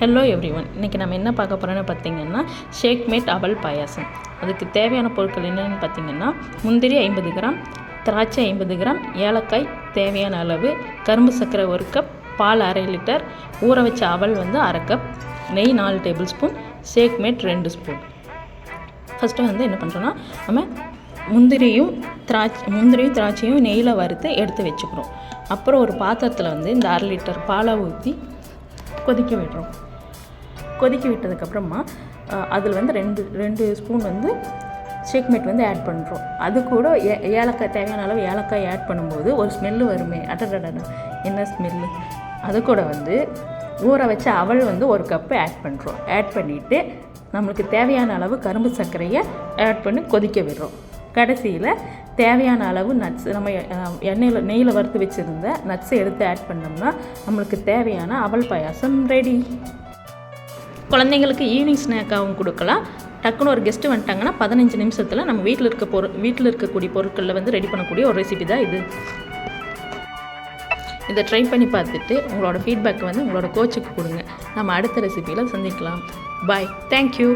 Hello every one இன்றைக்கி நம்ம என்ன பார்க்க போகிறோன்னு பார்த்தீங்கன்னா ஷேக் மேட் அவல் பாயாசம் அதுக்கு தேவையான பொருட்கள் என்னென்னு பார்த்தீங்கன்னா முந்திரி ஐம்பது கிராம் திராட்சை ஐம்பது கிராம் ஏலக்காய் தேவையான அளவு கரும்பு சர்க்கரை ஒரு கப் பால் அரை லிட்டர் ஊற வச்ச அவல் வந்து அரை கப் நெய் நாலு டேபிள் ஸ்பூன் ஷேக் மேட் ரெண்டு ஸ்பூன். ஃபஸ்ட்டு வந்து என்ன பண்ணுறோன்னா நம்ம முந்திரியும் திராட்சை முந்திரியும் திராட்சையும் நெய்யில் வறுத்து எடுத்து வச்சுக்கிறோம். அப்புறம் ஒரு பாத்திரத்தில் வந்து இந்த அரை லிட்டர் பாலை ஊற்றி கொதிக்க விடுறோம். கொதிக்க விட்டதுக்கப்புறமா அதில் வந்து ரெண்டு ரெண்டு ஸ்பூன் வந்து ஷேக் மேட் வந்து ஆட் பண்ணுறோம் அது கூட ஏ ஏலக்காய் தேவையான அளவு ஏலக்காய் ஆட் பண்ணும்போது ஒரு ஸ்மெல்லு வருமே. அடடட என்ன ஸ்மெல்லு அது கூட வந்து ஊற வச்ச அவல் வந்து ஒரு கப்பு ஆட் பண்ணுறோம் ஆட் பண்ணிவிட்டு நம்மளுக்கு தேவையான அளவு கரும்பு சர்க்கரையை ஆட் பண்ணி கொதிக்க விடுறோம். கடைசியில் தேவையான அளவு நட்ஸ் நம்ம எண்ணெயில் நெய்யில் வறுத்து வச்சுருந்த நட்ஸை எடுத்து ஆட் பண்ணோம்னா நம்மளுக்கு தேவையான அவல் பாயாசம் ரெடி குழந்தைங்களுக்கு ஈவினிங் ஸ்நாக்காகவும் கொடுக்கலாம். டக்குன்னு ஒரு கெஸ்ட்டு வந்துட்டாங்கன்னா பதினஞ்சு நிமிஷத்தில் நம்ம வீட்டில் இருக்க பொருள் வீட்டில் இருக்கக்கூடிய பொருட்களில் வந்து ரெடி பண்ணக்கூடிய ஒரு ரெசிபி தான் இது. இதை ட்ரை பண்ணி பார்த்துட்டு உங்களோட ஃபீட்பேக் வந்து உங்களோட கோச்சுக்கு கொடுங்க. நம்ம அடுத்த ரெசிபியில் சந்திக்கலாம். Bye thank you